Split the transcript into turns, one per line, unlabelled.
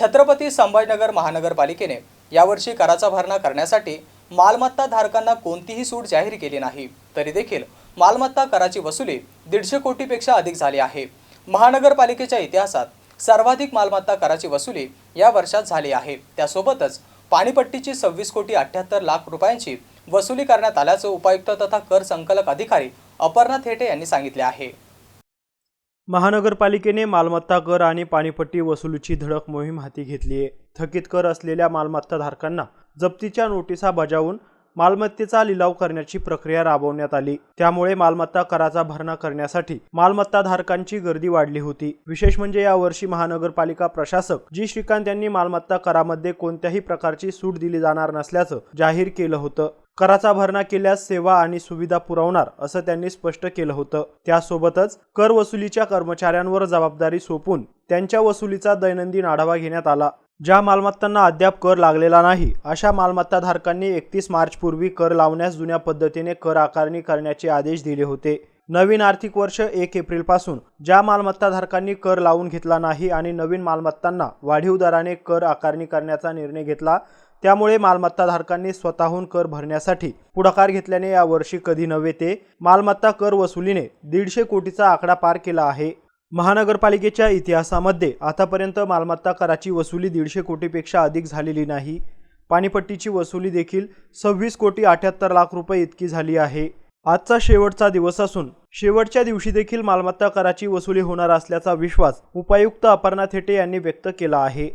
छत्रपती संभाजीनगर महानगरपालिकेने यावर्षी कराचा भरणा करण्यासाठी मालमत्ता धारकांना कोणतीही सूट जाहीर केली नाही. तरी देखील मालमत्ता कराची वसुली दीडशे कोटीपेक्षा अधिक झाली आहे. महानगरपालिकेच्या इतिहासात सर्वाधिक मालमत्ता कराची वसुली या वर्षात झाली आहे. त्यासोबतच पाणीपट्टीची सव्वीस कोटी अठ्याहत्तर लाख रुपयांची वसुली करण्यात आल्याचं उपायुक्त तथा कर संकलक अधिकारी अपर्णा थेटे यांनी सांगितले आहे.
महानगरपालिकेने मालमत्ता कर आणि पाणीपट्टी वसुलीची धडक मोहीम हाती घेतली आहे. थकीत कर असलेल्या मालमत्ताधारकांना जप्तीच्या नोटिसा बजावून मालमत्तेचा लिलाव करण्याची प्रक्रिया राबवण्यात आली. त्यामुळे मालमत्ता कराचा भरणा करण्यासाठी मालमत्ताधारकांची गर्दी वाढली होती. विशेष म्हणजे यावर्षी महानगरपालिका प्रशासक जी. श्रीकांत यांनी मालमत्ता करामध्ये कोणत्याही प्रकारची सूट दिली जाणार नसल्याचं जाहीर केलं होतं. कराचा भरणा केल्यास सेवा आणि सुविधा पुरवणार असं त्यांनी स्पष्ट केलं होतं. त्यासोबतच कर वसुलीच्या कर्मचाऱ्यांवर जबाबदारी सोपून त्यांच्या वसुलीचा दैनंदिन आढावा घेण्यात आला. ज्या मालमत्तांना अद्याप कर लागलेला नाही अशा मालमत्ताधारकांनी एकतीस मार्चपूर्वी कर लावण्यास जुन्या पद्धतीने कर आकारणी करण्याचे आदेश दिले होते. नवीन आर्थिक वर्ष एक एप्रिलपासून ज्या मालमत्ताधारकांनी कर लावून घेतला नाही आणि नवीन मालमत्तांना वाढीव दराने कर आकारणी करण्याचा निर्णय घेतला त्यामुळे मालमत्ताधारकांनी स्वतःहून कर भरण्यासाठी पुढाकार घेतल्याने यावर्षी कधी नव्हे ते मालमत्ता कर वसुलीने दीडशे कोटीचा आकडा पार केला आहे. महानगरपालिकेच्या इतिहासामध्ये आतापर्यंत मालमत्ता कराची वसुली दीडशे कोटीपेक्षा अधिक झालेली नाही. पाणीपट्टीची वसुली देखील सव्वीस कोटी अठ्याहत्तर लाख रुपये इतकी झाली आहे. आजचा शेवटचा दिवस असून शेवटच्या दिवशी देखील मालमत्ता कराची वसुली होणार असल्याचा विश्वास उपायुक्त अपर्णा थेटे यांनी व्यक्त केला आहे.